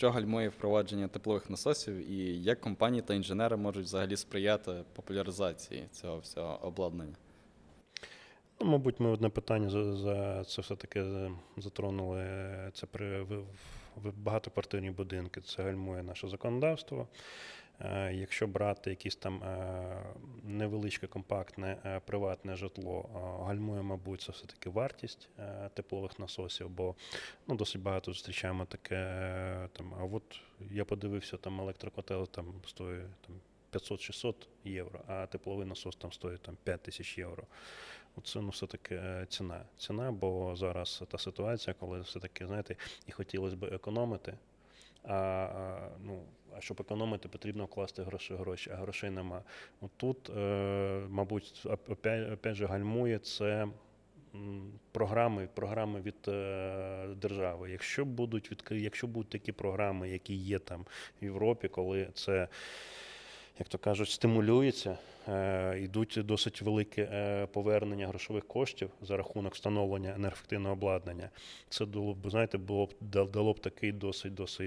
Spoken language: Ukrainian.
що гальмує впровадження теплових насосів, і як компанії та інженери можуть взагалі сприяти популяризації цього всього обладнання? Ну, мабуть, ми одне питання за, за це все-таки затронули. Це при в, в багатоквартирні будинки. Це гальмує наше законодавство. Е, Якщо брати якесь там е, невеличке, компактне е, приватне житло, гальмує, мабуть, це все-таки вартість е, теплових насосів, бо ну, досить багато зустрічаємо таке. е, Там, а от я подивився, там електрокотел там стоїть там, 500-600 євро, а тепловий насос там стоїть там, 5 тисяч євро. Це ну, все-таки ціна. Ціна, бо зараз та ситуація, коли все-таки, знаєте, і хотілося б економити. А, ну, а щоб економити, потрібно вкласти гроші, гроші, а грошей нема. Тут, е, мабуть, опять, же, гальмує це програми, програми від е, держави. Якщо будуть відкриті, якщо будуть такі програми, які є там в Європі, коли це як то кажуть, стимулюється, е, йдуть досить велике е, повернення грошових коштів за рахунок встановлення енергоефективного обладнання. Це дало б, знаєте, було б дало б такий досить досить